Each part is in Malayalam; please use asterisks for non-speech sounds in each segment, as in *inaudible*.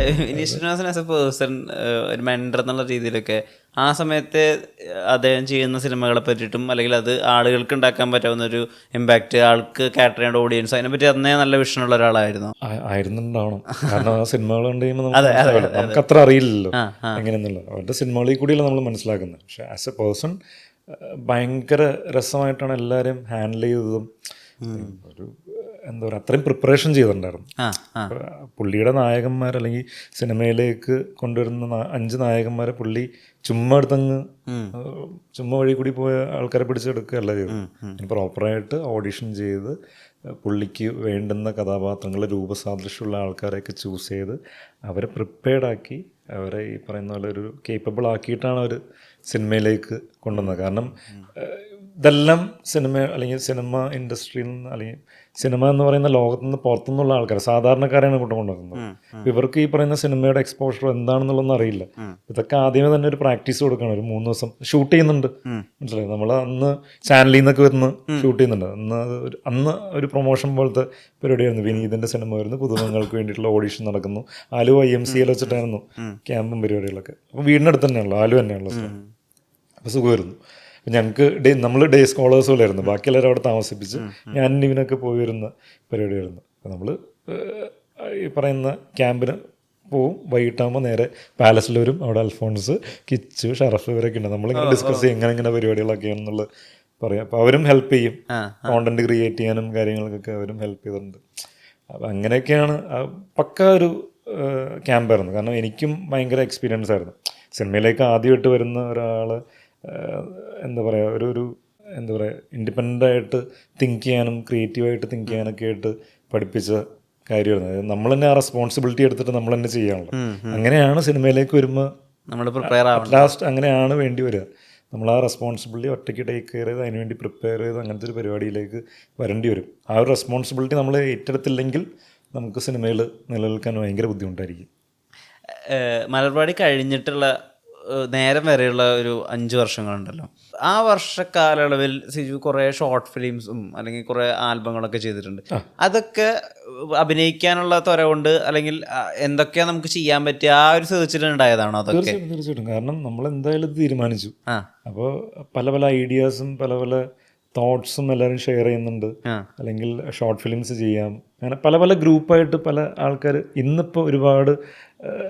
*laughs* Vineeth Sreenivasan as a person ഒരു മെൻഡർ എന്നുള്ള രീതിയിലൊക്കെ ആ സമയത്ത് അദ്ദേഹം ചെയ്യുന്ന സിനിമകളെ പറ്റിയിട്ടും അല്ലെങ്കിൽ അത് ആളുകൾക്ക് ഉണ്ടാക്കാൻ പറ്റാവുന്ന ഒരു ഇമ്പാക്റ്റ് ആൾക്ക് കാറ്റർ ചെയ്യേണ്ട ഓഡിയൻസ് അതിനെ പറ്റി അന്നേ നല്ല വിഷനുള്ള ഒരാളായിരുന്നു. ആയിരുന്നുണ്ടാവണം. കാരണം ആ സിനിമകൾ കണ്ടു കഴിയുമ്പോൾ. നമുക്ക് അത്ര അറിയില്ലല്ലോ. എങ്ങനെയെന്നുള്ളത്. അവരുടെ സിനിമകളിൽ കൂടിയല്ല നമ്മൾ മനസ്സിലാക്കുന്നത്. പക്ഷെ ആസ് എ പേഴ്സൺ ഭയങ്കര രസമായിട്ടാണ് എല്ലാവരും ഹാൻഡിൽ ചെയ്തതും. ഒരു എന്താ പറയുക അത്രയും പ്രിപ്പറേഷൻ ചെയ്തിട്ടുണ്ടായിരുന്നു. പുള്ളിയുടെ നായകന്മാർ അല്ലെങ്കിൽ സിനിമയിലേക്ക് കൊണ്ടുവരുന്ന അഞ്ച് നായകന്മാരെ പുള്ളി ചുമ്മാ എടുത്തങ്ങ് ചുമ്മാ വഴി കൂടി പോയ ആൾക്കാരെ പിടിച്ചെടുക്കുകയല്ല ചെയ്തത്. പ്രോപ്പറായിട്ട് ഓഡിഷൻ ചെയ്ത് പുള്ളിക്ക് വേണ്ടുന്ന കഥാപാത്രങ്ങൾ രൂപസാദൃശ്യമുള്ള ആൾക്കാരെയൊക്കെ ചൂസ് ചെയ്ത് അവരെ പ്രിപ്പയർഡ് ആക്കി അവരെ ഈ പറയുന്ന പോലെ ഒരു കേപ്പബിൾ ആക്കിയിട്ടാണ് അവർ സിനിമയിലേക്ക് കൊണ്ടുവന്നത്. കാരണം ഇതെല്ലാം സിനിമ അല്ലെങ്കിൽ സിനിമ ഇൻഡസ്ട്രിയിൽ നിന്ന് അല്ലെങ്കിൽ സിനിമ എന്ന് പറയുന്ന ലോകത്തു നിന്ന് പുറത്തുനിന്നുള്ള ആൾക്കാർ സാധാരണക്കാരെയാണ് കൊണ്ടുവരുന്നത് ഇവർക്ക് ഈ പറയുന്ന സിനിമയുടെ എക്സ്പോഷർ എന്താണെന്നുള്ളതൊന്നും അറിയില്ല. ഇതൊക്കെ ആദ്യമേ തന്നെ ഒരു പ്രാക്ടീസ് കൊടുക്കണം. ഒരു മൂന്ന് ദിവസം ഷൂട്ട് ചെയ്യുന്നുണ്ട്. മനസ്സിലായി? നമ്മൾ അന്ന് ചാനലിൽ നിന്നൊക്കെ വരുന്ന ഷൂട്ട് ചെയ്യുന്നുണ്ട്. അന്ന് അന്ന് ഒരു പ്രൊമോഷൻ പോലത്തെ പരിപാടിയായിരുന്നു വിനീതിന്റെ സിനിമ വരുന്നു. പുതുമുഖങ്ങൾക്ക് വേണ്ടിയിട്ടുള്ള ഓഡിഷൻ നടക്കുന്നു. ആലു ഐ എം സിയിൽ വെച്ചിട്ടായിരുന്നു ക്യാമ്പും പരിപാടികളൊക്കെ. അപ്പോൾ വീടിനടുത്ത് തന്നെയാണല്ലോ. ആലു തന്നെയാണല്ലോ അപ്പോൾ സുഖമായിരുന്നു. അപ്പം ഞങ്ങൾക്ക് ഡേ നമ്മൾ ഡേ സ്കോളേഴ്സ് പോലെയായിരുന്നു. ബാക്കി എല്ലാവരും അവിടെ താമസിപ്പിച്ച് ഞാൻ ഇവനൊക്കെ പോയി വരുന്ന പരിപാടിയായിരുന്നു അപ്പോൾ നമ്മൾ ഈ പറയുന്ന ക്യാമ്പിന് പോവും. വൈകിട്ടാകുമ്പോൾ നേരെ പാലസിൽ വരും അവിടെ അൽഫോൺസ് കിച്ചു ഷറഫ് ഇവരൊക്കെ ഉണ്ട്. നമ്മളിങ്ങനെ ഡിസ്കസ് ചെയ്യും. എങ്ങനെ ഇങ്ങനെ പരിപാടികളൊക്കെയാണെന്നുള്ളത് പറയാം. അപ്പോൾ അവരും ഹെൽപ്പ് ചെയ്യും. കോണ്ടന്റ് ക്രിയേറ്റ് ചെയ്യാനും കാര്യങ്ങൾക്കൊക്കെ അവരും ഹെൽപ്പ് ചെയ്തിട്ടുണ്ട്. അപ്പം അങ്ങനെയൊക്കെയാണ് പക്ക ഒരു ക്യാമ്പായിരുന്നു കാരണം എനിക്കും ഭയങ്കര എക്സ്പീരിയൻസ് ആയിരുന്നു. സിനിമയിലേക്ക് ആദ്യമായിട്ട് വരുന്ന ഒരാൾ എന്താ പറയുക ഒരു ഒരു എന്താ പറയുക ഇൻഡിപെൻഡന്റ് ആയിട്ട് തിങ്ക് ചെയ്യാനും ക്രിയേറ്റീവായിട്ട് തിങ്ക് ചെയ്യാനൊക്കെ ആയിട്ട് പഠിപ്പിച്ച കാര്യമായിരുന്നു. അതായത് നമ്മൾ തന്നെ ആ റെസ്പോൺസിബിലിറ്റി എടുത്തിട്ട് നമ്മൾ തന്നെ ചെയ്യാനുള്ളത്. അങ്ങനെയാണ് സിനിമയിലേക്ക് വരുമ്പോൾ നമ്മൾ പ്രിപ്പയർ ലാസ്റ്റ് അങ്ങനെയാണ് വേണ്ടി വരിക. നമ്മൾ ആ റെസ്പോൺസിബിലിറ്റി ഒറ്റയ്ക്ക് ടേക്ക് കെയർ ചെയ്ത് അതിനുവേണ്ടി പ്രിപ്പയർ ചെയ്ത് അങ്ങനത്തെ ഒരു പരിപാടിയിലേക്ക് വരേണ്ടി വരും. ആ ഒരു റെസ്പോൺസിബിലിറ്റി നമ്മൾ ഏറ്റെടുത്തില്ലെങ്കിൽ നമുക്ക് സിനിമയിൽ നിലനിൽക്കാൻ ഭയങ്കര ബുദ്ധിമുട്ടായിരിക്കും. മലർപാടി മലർവാടി കഴിഞ്ഞിട്ടുള്ള നേരം വരെയുള്ള ഒരു അഞ്ച് വർഷങ്ങളുണ്ടല്ലോ. ആ വർഷക്കാലയളവിൽ സിജു കുറേ ഷോർട്ട് ഫിലിംസും അല്ലെങ്കിൽ കുറേ ആൽബങ്ങളൊക്കെ ചെയ്തിട്ടുണ്ട്. അതൊക്കെ അഭിനയിക്കാനുള്ള ത്വര കൊണ്ട് അല്ലെങ്കിൽ എന്തൊക്കെയാ നമുക്ക് ചെയ്യാൻ പറ്റിയ ആ ഒരു സെർച്ചിൽ ഉണ്ടായതാണോ അതൊക്കെ? തീർച്ചയായിട്ടും കാരണം നമ്മൾ എന്തായാലും തീരുമാനിച്ചു. അപ്പോൾ പല പല ഐഡിയാസും പല പല തോട്ട്സും എല്ലാവരും ഷെയർ ചെയ്യുന്നുണ്ട്. അല്ലെങ്കിൽ ഷോർട്ട് ഫിലിംസ് ചെയ്യാം. അങ്ങനെ പല പല ഗ്രൂപ്പായിട്ട് പല ആൾക്കാർ ഇന്നിപ്പോൾ ഒരുപാട്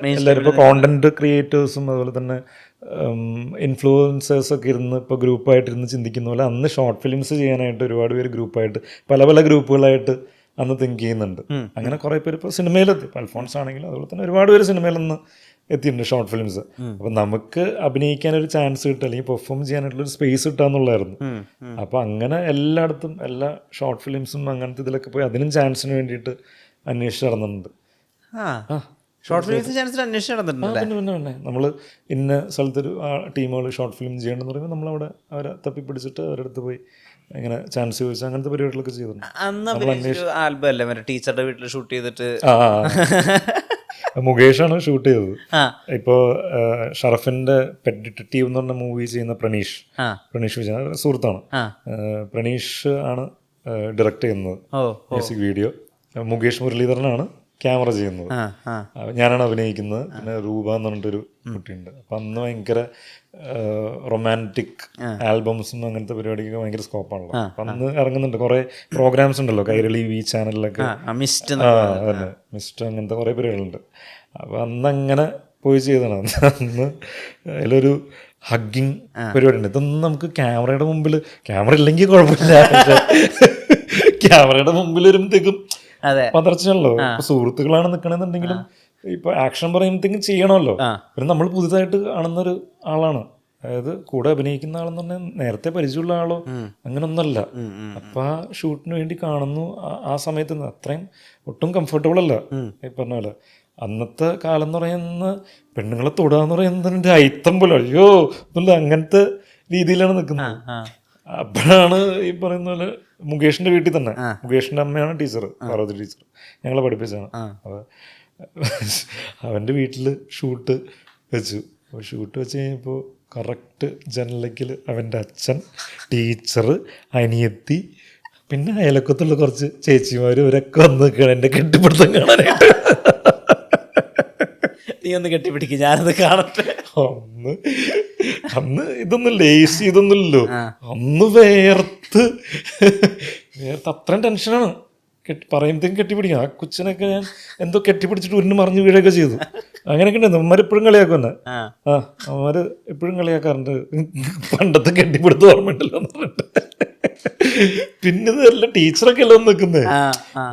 എല്ലാവരും ഇപ്പോൾ കോണ്ടന്റ് ക്രിയേറ്റേഴ്സും അതുപോലെ തന്നെ ഇൻഫ്ലുവൻസേഴ്സ് ഒക്കെ ഇരുന്ന് ഇപ്പോൾ ഗ്രൂപ്പായിട്ട് ഇരുന്ന് ചിന്തിക്കുന്ന പോലെ അന്ന് ഷോർട്ട് ഫിലിംസ് ചെയ്യാനായിട്ട് ഒരുപാട് പേര് ഗ്രൂപ്പായിട്ട് പല പല ഗ്രൂപ്പുകളായിട്ട് അന്ന് തിങ്ക് ചെയ്യുന്നുണ്ട്. അങ്ങനെ കുറേ പേര് ഇപ്പോൾ സിനിമയിലെത്തി അൽഫോൺസ് ആണെങ്കിലും അതുപോലെ തന്നെ ഒരുപാട് പേര് സിനിമയിലൊന്ന് എത്തിയിട്ടുണ്ട് ഷോർട്ട് ഫിലിംസ് അപ്പം നമുക്ക് അഭിനയിക്കാൻ ഒരു ചാൻസ് കിട്ടുക അല്ലെങ്കിൽ പെർഫോം ചെയ്യാനായിട്ടുള്ള ഒരു സ്പേസ് കിട്ടുക അപ്പം അങ്ങനെ എല്ലായിടത്തും എല്ലാ ഷോർട്ട് ഫിലിംസും അങ്ങനത്തെ ഇതിലൊക്കെ പോയി അതിനും ചാൻസിന് വേണ്ടിയിട്ട് അന്വേഷിച്ച് നടന്നിട്ടുണ്ട്. ആ. ഷോർട്ട് ഫിലിംസ് ചാൻസിൽ അന്വേഷിച്ച് നടന്നിട്ടുണ്ട് പിന്നെ പിന്നെ പിന്നെ. നമ്മൾ ഇന്ന സ്ഥലത്തൊരു ടീമുകൾ ഷോർട്ട് ഫിലിം ചെയ്യണമെന്ന് പറയുമ്പോൾ നമ്മളവിടെ അവരെ തപ്പിപ്പിടിച്ചിട്ട് അവരുടെ അടുത്ത് പോയി ഇങ്ങനെ ചാൻസ് ചോദിച്ചു അങ്ങനത്തെ പരിപാടികളൊക്കെ ചെയ്തിട്ടുണ്ട്. ആൽബം അല്ലേ? മറ്റേ ടീച്ചറുടെ വീട്ടിൽ ഷൂട്ട് ചെയ്തിട്ട്. മുകേഷാണ് ഷൂട്ട് ചെയ്തത്. ഇപ്പോ ഷറഫിന്റെ പെറ്റ് ഡിറ്റക്റ്റീവ് എന്ന് പറഞ്ഞ മൂവി ചെയ്യുന്ന പ്രണീഷ് പ്രണീഷ് വിജയൻ സുഹൃത്താണ്. പ്രണീഷ് ആണ് ഡയറക്റ്റ് ചെയ്യുന്നത്. Music video. മുകേഷ് മുരളീധരനാണ്. ക്യാമറ ചെയ്യുന്നത്. ഞാനാണ് അഭിനയിക്കുന്നത്. പിന്നെ രൂപ എന്ന് പറഞ്ഞിട്ടൊരു കുട്ടിയുണ്ട്. അപ്പം അന്ന് ഭയങ്കര റൊമാന്റിക് ആൽബംസും അങ്ങനത്തെ പരിപാടിക്കൊക്കെ ഭയങ്കര സ്കോപ്പാണല്ലോ അപ്പം അന്ന് ഇറങ്ങുന്നുണ്ട്. കുറേ പ്രോഗ്രാംസ് ഉണ്ടല്ലോ. കൈരളി വി ചാനലിലൊക്കെ മിസ്റ്റ് മിസ്റ്റ് അതന്നെ. അങ്ങനത്തെ കുറേ പരിപാടികളുണ്ട്. അപ്പം അന്ന് അങ്ങനെ പോയി ചെയ്തതാണ്. അന്ന് അന്ന് അതിലൊരു ഹഗ്ഗിങ് പരിപാടി ഉണ്ട് ഇതൊന്നും നമുക്ക് ക്യാമറയുടെ മുമ്പിൽ ക്യാമറ ഇല്ലെങ്കിൽ കുഴപ്പമില്ല. ക്യാമറയുടെ മുമ്പിൽ വരുമ്പോഴത്തേക്കും ഇപ്പൊ സുഹൃത്തുക്കളാണ് നിക്കണെന്നുണ്ടെങ്കിലും ഇപ്പൊ ആക്ഷൻ പറയുമ്പോഴത്തേക്കും ചെയ്യണമല്ലോ. പിന്നെ നമ്മൾ പുതുതായിട്ട് കാണുന്ന ഒരു ആളാണ്. അതായത് കൂടെ അഭിനയിക്കുന്ന ആളെന്ന് പറഞ്ഞാൽ നേരത്തെ പരിചയമുള്ള ആളോ അങ്ങനൊന്നല്ല അപ്പൊ ആ ഷൂട്ടിന് വേണ്ടി കാണുന്നു. ആ- സമയത്ത് അത്രയും ഒട്ടും കംഫർട്ടബിൾ അല്ല. ഈ പറഞ്ഞ പോലെ. അന്നത്തെ കാലം എന്ന് പറയുന്ന പെണ്ണുങ്ങളെ തൊടാന്ന് പറയുന്നതിന്റെ അയിത്തം പോലെ. അയ്യോ അങ്ങനത്തെ രീതിയിലാണ് നിൽക്കുന്നത് അപ്പോഴാണ് ഈ പറയുന്ന പോലെ മുകേഷിന്റെ വീട്ടിൽ തന്നെ. മുകേഷിന്റെ അമ്മയാണ് ടീച്ചർ പാർവതി ടീച്ചർ ഞങ്ങളെ പഠിപ്പിച്ചാണ് അവന്റെ വീട്ടിൽ ഷൂട്ട് വെച്ചു. അപ്പോൾ ഷൂട്ട് വെച്ച് കഴിഞ്ഞപ്പോൾ കറക്റ്റ് ജനലക്കിൽ അവന്റെ അച്ഛൻ ടീച്ചർ അനിയത്തി പിന്നെ അയലക്കത്തുള്ള കുറച്ച് ചേച്ചിമാർ ഇവരൊക്കെ വന്ന് നിൽക്കുകയാണ്. എന്റെ കെട്ടിപ്പിടുത്തം കാണാനായിട്ട്. നീ ഒന്ന് കെട്ടിപ്പിടിക്കും ഞാനത് കാണട്ടെ. അന്ന് അന്ന് ഇതൊന്നും ലേസ് ചെയ്തൊന്നുമില്ലല്ലോ അന്ന് വേർത്ത്. വേർത്ത് അത്രയും ടെൻഷനാണ് കെട്ടി പറയുമ്പോഴത്തേക്കും കെട്ടിപ്പിടിക്കും. ആ കൊച്ചിനൊക്കെ ഞാൻ എന്തോ കെട്ടിപ്പിടിച്ചിട്ട് ഉരുന്ന് മറിഞ്ഞു വീഴൊക്കെ ചെയ്തു. അങ്ങനെയൊക്കെ ഉണ്ട് അവന്മാർ എപ്പോഴും കളിയാക്കും എന്നെ. ആ. അവന്മാര് എപ്പോഴും കളിയാക്കാറുണ്ട്. പണ്ടത്തെ കെട്ടിപ്പിടുത്ത് ഓർമ്മയുണ്ടല്ലോ എന്ന് പറഞ്ഞിട്ട്. പിന്നെ ഇതെല്ലാം ടീച്ചറൊക്കെ അല്ലേ നിൽക്കുന്നത്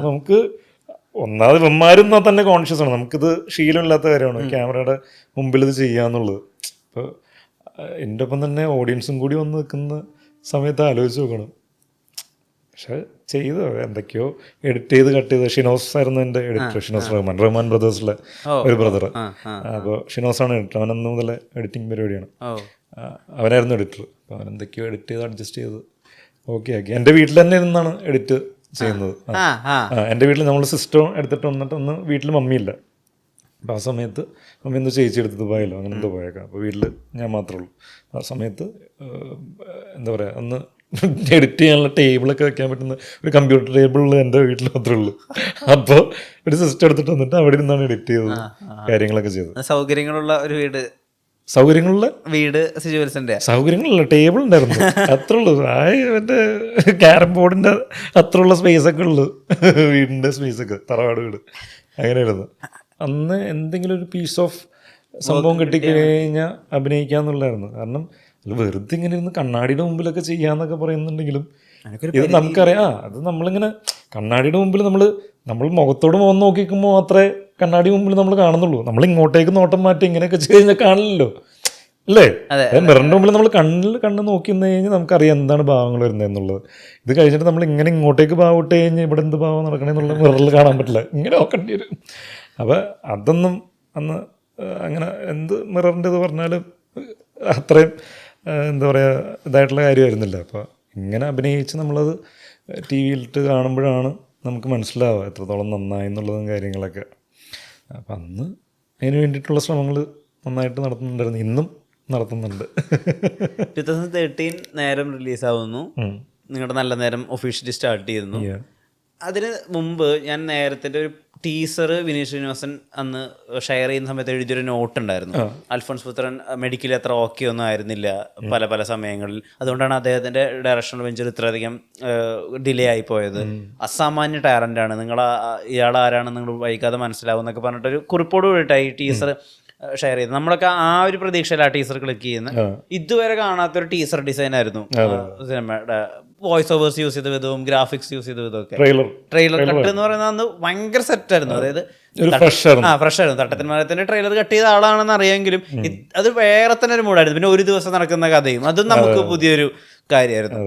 നമുക്ക് ഒന്നാമത് ഇവന്മാരും തന്നെ കോൺഷ്യസ് ആണ്. നമുക്കിത് ശീലമില്ലാത്ത കാര്യമാണ്. ക്യാമറയുടെ മുമ്പിൽ ഇത് ചെയ്യാന്നുള്ളത്. ഇപ്പോൾ എന്റെ ഒപ്പം തന്നെ ഓഡിയൻസും കൂടി വന്ന് നിൽക്കുന്ന സമയത്ത് ആലോചിച്ച് നോക്കണം. പക്ഷെ ചെയ്തു എന്തൊക്കെയോ എഡിറ്റ് ചെയ്ത് കട്ട് ചെയ്ത് ഷിനോസ് ആയിരുന്നു എന്റെ എഡിറ്റർ ഷിനോസ് റഹ്മാൻ. റഹ്മാൻ ബ്രദേഴ്സിലെ ഒരു ബ്രദർ അപ്പോൾ ഷിനോസ് അപ്പോൾ ഷിനോസാണ് എഡിറ്റർ അവൻ അന്ന് മുതലേ എഡിറ്റിംഗ് പരിപാടിയാണ്. അവനായിരുന്നു എഡിറ്റർ അപ്പോൾ അവൻ എന്തൊക്കെയോ എഡിറ്റ് ചെയ്ത് അഡ്ജസ്റ്റ് ചെയ്ത് ഓക്കെ ആക്കി. എന്റെ വീട്ടിൽ തന്നെ ഇരുന്നാണ് എഡിറ്റ് ചെയ്യുന്നത്. എന്റെ വീട്ടിൽ നമ്മൾ സിസ്റ്റം എടുത്തിട്ട് വന്നിട്ട് ഒന്ന് വീട്ടിൽ മമ്മിയില്ല. അപ്പോൾ ആ സമയത്ത് മമ്മി എന്തോ ചേച്ചി എടുത്ത് ദുബായിലോ അങ്ങനെ എന്തോ പോയേക്കാം. അപ്പോൾ വീട്ടിൽ ഞാൻ മാത്രമേ ഉള്ളൂ. ആ സമയത്ത് എന്താ പറയുക ഒന്ന് എഡിറ്റ് ചെയ്യാനുള്ള ടേബിളൊക്കെ വെക്കാൻ പറ്റുന്ന ഒരു കമ്പ്യൂട്ടർ ടേബിളിൽ എന്റെ വീട്ടിൽ മാത്രമേ ഉള്ളൂ. അപ്പോൾ ഒരു സിസ്റ്റം എടുത്തിട്ട് വന്നിട്ട് അവിടെ നിന്നാണ് എഡിറ്റ് ചെയ്തത്. കാര്യങ്ങളൊക്കെ ചെയ്തത്. സൗകര്യങ്ങളുള്ള ഒരു വീട്. സൗകര്യങ്ങളുള്ള? വീട് സിജുവൽസിന്റെ. സൗകര്യങ്ങളുള്ള ടേബിൾ ഉണ്ടായിരുന്നു. അത്ര ഉള്ളൂ. ആ മറ്റേ ക്യാരം ബോർഡിന്റെ അത്ര ഉള്ള സ്പേസ് ഒക്കെ ഉള്ളു. വീടിന്റെ സ്പേസ് ഒക്കെ തറവാട് വീട്. അങ്ങനെയായിരുന്നു. അന്ന് എന്തെങ്കിലും ഒരു പീസ് ഓഫ് സംഭവം കിട്ടിക്കഴിഞ്ഞാൽ അഭിനയിക്കാന്നുള്ളായിരുന്നു കാരണം വെറുതെ ഇങ്ങനെ ഇരുന്ന് കണ്ണാടിയുടെ മുമ്പിലൊക്കെ ചെയ്യാന്നൊക്കെ പറയുന്നുണ്ടെങ്കിലും ഇത് നമുക്കറിയാം. ആ അത് നമ്മളിങ്ങനെ കണ്ണാടിയുടെ മുമ്പിൽ നമ്മൾ നമ്മൾ മുഖത്തോട് മുഖം നോക്കിക്കുമ്പോൾ മാത്രമേ കണ്ണാടി മുമ്പിൽ നമ്മൾ കാണുന്നുള്ളൂ. നമ്മൾ ഇങ്ങോട്ടേക്ക് നോട്ടം മാറ്റി ഇങ്ങനെയൊക്കെ ചെയ്ത് കഴിഞ്ഞാൽ കാണില്ലല്ലോ. അല്ലേ? അതെ, മിററിന്റെ മുമ്പിൽ നമ്മൾ കണ്ണിൽ കണ്ണ് നോക്കി നിന്ന് കഴിഞ്ഞാൽ നമുക്കറിയാം എന്താണ് ഭാവങ്ങൾ വരുന്നത് എന്നുള്ളത്. ഇത് കഴിഞ്ഞിട്ട് നമ്മൾ ഇങ്ങനെ ഇങ്ങോട്ടേക്ക് ഭാവം ഇട്ട് കഴിഞ്ഞാൽ ഇവിടെ എന്ത് ഭാവം നടക്കണമെന്നുള്ള മിററിൽ കാണാൻ പറ്റില്ല. ഇങ്ങനെ നോക്കേണ്ടി വരും. അപ്പോൾ അതൊന്നും അന്ന് അങ്ങനെ എന്ത് മിററിന്റെ ഇത് പറഞ്ഞാലും അത്രയും എന്താ പറയുക ഇതായിട്ടുള്ള കാര്യമായിരുന്നില്ല. അപ്പോൾ ഇങ്ങനെ അഭിനയിച്ച് നമ്മളത് ടി വിയിലിട്ട് കാണുമ്പോഴാണ് നമുക്ക് മനസ്സിലാവുക എത്രത്തോളം നന്നായി എന്നുള്ളതും കാര്യങ്ങളൊക്കെ. അപ്പം അന്ന് അതിന് വേണ്ടിയിട്ടുള്ള ശ്രമങ്ങൾ നന്നായിട്ട് നടത്തുന്നുണ്ടായിരുന്നു. ഇന്നും നടത്തുന്നുണ്ട്. ടു തൗസൻഡ് തേർട്ടീൻ നേരം റിലീസാവുന്നു. നിങ്ങളുടെ നല്ല നേരം ഒഫീഷ്യലി സ്റ്റാർട്ട് ചെയ്യുന്നു. അതിന് മുമ്പ് ഞാൻ നേരത്തെ ഒരു ടീസർ വിനീഷ് ശ്രീനിവാസൻ അന്ന് ഷെയർ ചെയ്യുന്ന സമയത്ത് എഴുതിയൊരു നോട്ട് ഉണ്ടായിരുന്നു. അൽഫോൺസ് പുത്രൻ മെഡിക്കൽ അത്ര ഓക്കെ ഒന്നും ആയിരുന്നില്ല പല പല സമയങ്ങളിൽ. അതുകൊണ്ടാണ് അദ്ദേഹത്തിന്റെ ഡയറക്ഷൻ വെഞ്ചർ ഇത്രയധികം ഡിലേ ആയി പോയത്. അസാമാന്യ ടാലന്റ് ആണ്. നിങ്ങൾ ഇയാൾ ആരാണെന്ന് നിങ്ങൾ വൈകാതെ മനസ്സിലാവും എന്നൊക്കെ പറഞ്ഞിട്ടൊരു കുറിപ്പോട് കൂടിയിട്ടായി ടീസർ ഷെയർ ചെയ്ത്. നമ്മളൊക്കെ ആ ഒരു പ്രതീക്ഷയിൽ ആ ടീസർ ക്ലിക്ക് ചെയ്യുന്നത് ഇതുവരെ കാണാത്തൊരു ടീസർ ഡിസൈൻ ആയിരുന്നു. സിനിമയുടെ വോയിസ് ഓവേഴ്സ് യൂസ് ചെയ്ത വിധവും ഗ്രാഫിക്സ് യൂസ് ചെയ്ത വിധവും ഒക്കെ. ട്രെയിലർ കട്ട് എന്ന് പറയുന്നത് അന്ന് ഭയങ്കര സെറ്റ് ആയിരുന്നു. അതായത് ആ ഫ്രഷ് ആയിരുന്നു. തട്ടത്തിൻ മരത്തിന്റെ ട്രെയിലർ കട്ട് ചെയ്ത ആളാണെന്ന് അറിയാമെങ്കിലും അത് വേറെ തന്നെ ഒരു മൂടായിരുന്നു പിന്നെ ഒരു ദിവസം നടക്കുന്ന കഥയും. അതും നമുക്ക് പുതിയൊരു കാര്യമായിരുന്നു.